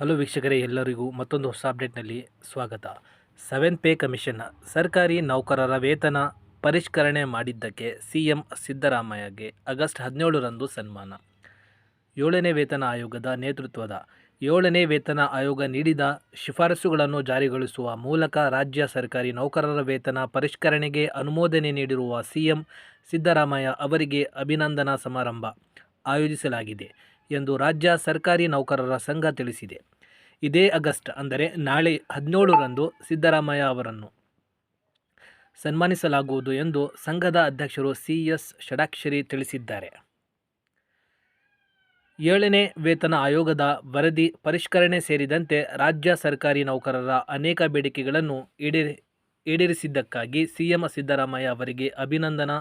Hello ವೀಕ್ಷಕರೇ, ಎಲ್ಲರಿಗೂ ಮತ್ತೊಂದು ಹೊಸ ಅಪ್ಡೇಟ್ನಲ್ಲಿ ಸ್ವಾಗತ. ಸೆವೆನ್ ಪೇ ಕಮಿಷನ್ ಸರ್ಕಾರಿ ನೌಕರರ ವೇತನ ಪರಿಷ್ಕರಣೆ ಮಾಡಿದ್ದಕ್ಕೆ ಸಿಎಂ ಸಿದ್ದರಾಮಯ್ಯಗೆ ಆಗಸ್ಟ್ ಹದಿನೇಳರಂದು ಸನ್ಮಾನ. ಏಳನೇ ವೇತನ ಆಯೋಗದ ನೇತೃತ್ವದ ಏಳನೇ ವೇತನ ಆಯೋಗ ನೀಡಿದ ಶಿಫಾರಸುಗಳನ್ನು ಜಾರಿಗೊಳಿಸುವ ಮೂಲಕ ರಾಜ್ಯ ಸರ್ಕಾರಿ ನೌಕರರ ವೇತನ ಪರಿಷ್ಕರಣೆಗೆ ಅನುಮೋದನೆ ನೀಡಿರುವ ಸಿಎಂ ಸಿದ್ದರಾಮಯ್ಯ ಅವರಿಗೆ ಅಭಿನಂದನಾ ಸಮಾರಂಭ ಆಯೋಜಿಸಲಾಗಿದೆ. ಎಂದು ರಾಜ್ಯ ಸರ್ಕಾರಿ ನೌಕರರ ಸಂಘ ತಿಳಿಸಿದೆ. ಇದೇ ಆಗಸ್ಟ್ ಅಂದರೆ ನಾಳೆ ಹದಿನೇಳರಂದು ಸಿದ್ದರಾಮಯ್ಯ ಅವರನ್ನು ಸನ್ಮಾನಿಸಲಾಗುವುದು ಎಂದು ಸಂಘದ ಅಧ್ಯಕ್ಷರು ಸಿ ಎಸ್ ಷಡಾಕ್ಷರಿ ತಿಳಿಸಿದ್ದಾರೆ. ಏಳನೇ ವೇತನ ಆಯೋಗದ ವರದಿ ಪರಿಷ್ಕರಣೆ ಸೇರಿದಂತೆ ರಾಜ್ಯ ಸರ್ಕಾರಿ ನೌಕರರ ಅನೇಕ ಬೇಡಿಕೆಗಳನ್ನು ಈಡೇರಿ, ಈಡೇರಿಸಿದ್ದಕ್ಕಾಗಿ ಸಿಎಂ ಸಿದ್ದರಾಮಯ್ಯ ಅವರಿಗೆ ಅಭಿನಂದನಾ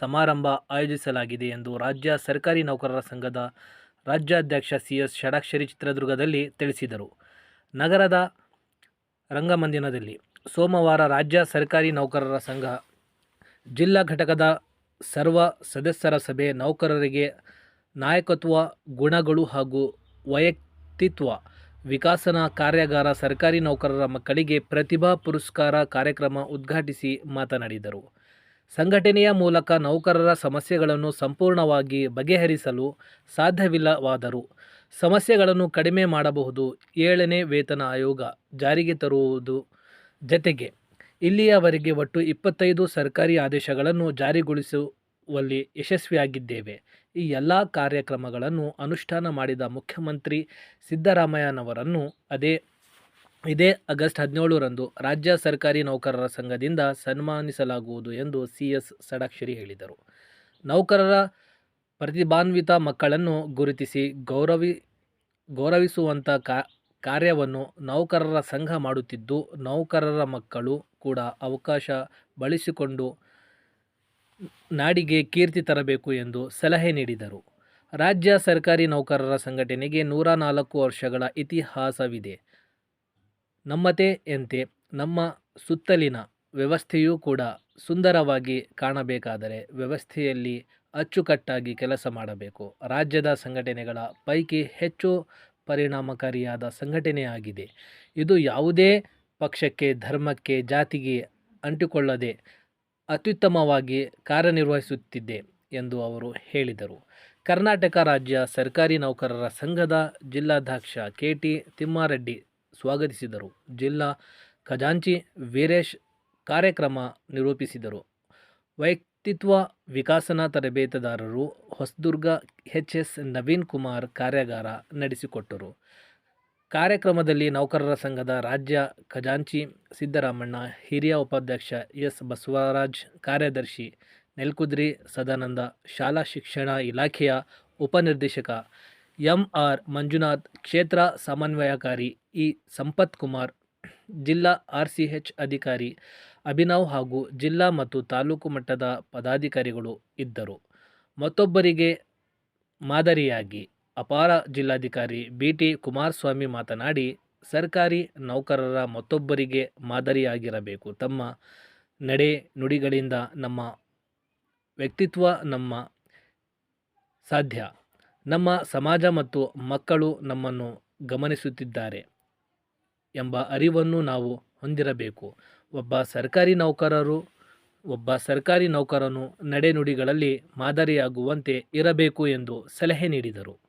ಸಮಾರಂಭ ಆಯೋಜಿಸಲಾಗಿದೆ ಎಂದು ರಾಜ್ಯ ಸರ್ಕಾರಿ ನೌಕರರ ಸಂಘದ ರಾಜ್ಯಾಧ್ಯಕ್ಷ ಸಿ ಎಸ್ ಷಡಾಕ್ಷರಿ ಚಿತ್ರದುರ್ಗದಲ್ಲಿ ತಿಳಿಸಿದರು. ನಗರದ ರಂಗಮಂದಿರದಲ್ಲಿ ಸೋಮವಾರ ರಾಜ್ಯ ಸರ್ಕಾರಿ ನೌಕರರ ಸಂಘ, ಜಿಲ್ಲಾ ಘಟಕದ ಸರ್ವ ಸದಸ್ಯರ ಸಭೆ, ನೌಕರರಿಗೆ ನಾಯಕತ್ವ, ಗುಣಗಳು ಹಾಗೂ ವೈಯಕ್ತಿತ್ವ, ವಿಕಾಸನ ಕಾರ್ಯಾಗಾರ, ಸರ್ಕಾರಿ ನೌಕರರ ಮಕ್ಕಳಿಗೆ ಪ್ರತಿಭಾ ಪುರಸ್ಕಾರ ಕಾರ್ಯಕ್ರಮ ಉದ್ಘಾಟಿಸಿ ಮಾತನಾಡಿದರು. ಸಂಘಟನೆಯ ಮೂಲಕ ನೌಕರರ ಸಮಸ್ಯೆಗಳನ್ನು ಸಂಪೂರ್ಣವಾಗಿ ಬಗೆಹರಿಸಲು ಸಾಧ್ಯವಿಲ್ಲವಾದರೂ ಸಮಸ್ಯೆಗಳನ್ನು ಕಡಿಮೆ ಮಾಡಬಹುದು. ಏಳನೇ ವೇತನ ಆಯೋಗ ಜಾರಿಗೆ ತರುವುದು ಜತೆಗೆ ಇಲ್ಲಿಯವರೆಗೆ ಒಟ್ಟು ಇಪ್ಪತ್ತೈದು ಸರ್ಕಾರಿ ಆದೇಶಗಳನ್ನು ಜಾರಿಗೊಳಿಸುವಲ್ಲಿ ಯಶಸ್ವಿಯಾಗಿದ್ದೇವೆ. ಈ ಎಲ್ಲ ಕಾರ್ಯಕ್ರಮಗಳನ್ನು ಅನುಷ್ಠಾನ ಮಾಡಿದ ಮುಖ್ಯಮಂತ್ರಿ ಸಿದ್ದರಾಮಯ್ಯನವರನ್ನು ಅದೇ ಇದೇ ಆಗಸ್ಟ್ ಹದಿನೇಳರಂದು ರಾಜ್ಯ ಸರ್ಕಾರಿ ನೌಕರರ ಸಂಘದಿಂದ ಸನ್ಮಾನಿಸಲಾಗುವುದು ಎಂದು ಸಿ ಎಸ್ ಹೇಳಿದರು. ನೌಕರರ ಪ್ರತಿಭಾನ್ವಿತ ಮಕ್ಕಳನ್ನು ಗುರುತಿಸಿ ಗೌರವಿ ಗೌರವಿಸುವಂಥ ಕಾರ್ಯವನ್ನು ನೌಕರರ ಸಂಘ ಮಾಡುತ್ತಿದ್ದು, ನೌಕರರ ಮಕ್ಕಳು ಕೂಡ ಅವಕಾಶ ಬಳಸಿಕೊಂಡು ನಾಡಿಗೆ ಕೀರ್ತಿ ತರಬೇಕು ಎಂದು ಸಲಹೆ ನೀಡಿದರು. ರಾಜ್ಯ ಸರ್ಕಾರಿ ನೌಕರರ ಸಂಘಟನೆಗೆ ನೂರ ನಾಲ್ಕು ವರ್ಷಗಳ ಇತಿಹಾಸವಿದೆ. ನಮ್ಮತೆಯಂತೆ ನಮ್ಮ ಸುತ್ತಲಿನ ವ್ಯವಸ್ಥೆಯೂ ಕೂಡ ಸುಂದರವಾಗಿ ಕಾಣಬೇಕಾದರೆ ವ್ಯವಸ್ಥೆಯಲ್ಲಿ ಅಚ್ಚುಕಟ್ಟಾಗಿ ಕೆಲಸ ಮಾಡಬೇಕು. ರಾಜ್ಯದ ಸಂಘಟನೆಗಳ ಪೈಕಿ ಹೆಚ್ಚು ಪರಿಣಾಮಕಾರಿಯಾದ ಸಂಘಟನೆಯಾಗಿದೆ ಇದು ಯಾವುದೇ ಪಕ್ಷಕ್ಕೆ, ಧರ್ಮಕ್ಕೆ, ಜಾತಿಗೆ ಅಂಟಿಕೊಳ್ಳದೆ ಅತ್ಯುತ್ತಮವಾಗಿ ಕಾರ್ಯನಿರ್ವಹಿಸುತ್ತಿದೆ ಎಂದು ಅವರು ಹೇಳಿದರು. ಕರ್ನಾಟಕ ರಾಜ್ಯ ಸರ್ಕಾರಿ ನೌಕರರ ಸಂಘದ ಜಿಲ್ಲಾಧ್ಯಕ್ಷ ಕೆ ಟಿ ತಿಮ್ಮಾರೆಡ್ಡಿ ಸ್ವಾಗತಿಸಿದರು. ಜಿಲ್ಲಾ ಖಜಾಂಚಿ ವೀರೇಶ್ ಕಾರ್ಯಕ್ರಮ ನಿರೂಪಿಸಿದರು. ವ್ಯಕ್ತಿತ್ವ ವಿಕಸನ ತರಬೇತುದಾರರು ಹೊಸದುರ್ಗ ಎಚ್ ಎಸ್ ನವೀನ್ ಕುಮಾರ್ ಕಾರ್ಯಾಗಾರ ನಡೆಸಿಕೊಟ್ಟರು. ಕಾರ್ಯಕ್ರಮದಲ್ಲಿ ನೌಕರರ ಸಂಘದ ರಾಜ್ಯ ಖಜಾಂಚಿ ಸಿದ್ದರಾಮಣ್ಣ, ಹಿರಿಯ ಉಪಾಧ್ಯಕ್ಷ ಎಸ್ ಬಸವರಾಜ್, ಕಾರ್ಯದರ್ಶಿ ನೆಲ್ಕುದ್ರಿ ಸದಾನಂದ, ಶಾಲಾ ಶಿಕ್ಷಣ ಇಲಾಖೆಯ ಉಪನಿರ್ದೇಶಕ ಎಂ ಆರ್ ಮಂಜುನಾಥ್ ಕ್ಷೇತ್ರ ಸಮನ್ವಯಕಾರಿ ಇ ಸಂಪತ್ ಕುಮಾರ್ ಜಿಲ್ಲಾ ಆರ್ ಸಿ ಎಚ್ ಅಧಿಕಾರಿ ಅಭಿನವ್ ಹಾಗೂ ಜಿಲ್ಲಾ ಮತ್ತು ತಾಲೂಕು ಮಟ್ಟದ ಪದಾಧಿಕಾರಿಗಳು ಇದ್ದರು. ಮತ್ತೊಬ್ಬರಿಗೆ ಮಾದರಿಯಾಗಿ ಅಪಾರ ಜಿಲ್ಲಾಧಿಕಾರಿ ಬಿ ಟಿ ಕುಮಾರಸ್ವಾಮಿ ಮಾತನಾಡಿ, ಸರ್ಕಾರಿ ನೌಕರರ ಮತ್ತೊಬ್ಬರಿಗೆ ಮಾದರಿಯಾಗಿರಬೇಕು. ತಮ್ಮ ನಡೆ ನುಡಿಗಳಿಂದ ನಮ್ಮ ವ್ಯಕ್ತಿತ್ವ ನಮ್ಮ ಸಾಧ್ಯ. ನಮ್ಮ ಸಮಾಜ ಮತ್ತು ಮಕ್ಕಳು ನಮ್ಮನ್ನು ಗಮನಿಸುತ್ತಿದ್ದಾರೆ ಎಂಬ ಅರಿವನ್ನು ನಾವು ಹೊಂದಿರಬೇಕು. ಒಬ್ಬ ಸರ್ಕಾರಿ ನೌಕರರು, ಒಬ್ಬ ಸರ್ಕಾರಿ ನೌಕರನು ನಡೆನುಡಿಗಳಲ್ಲಿ ಮಾದರಿಯಾಗುವಂತೆ ಇರಬೇಕು ಎಂದು ಸಲಹೆ ನೀಡಿದರು.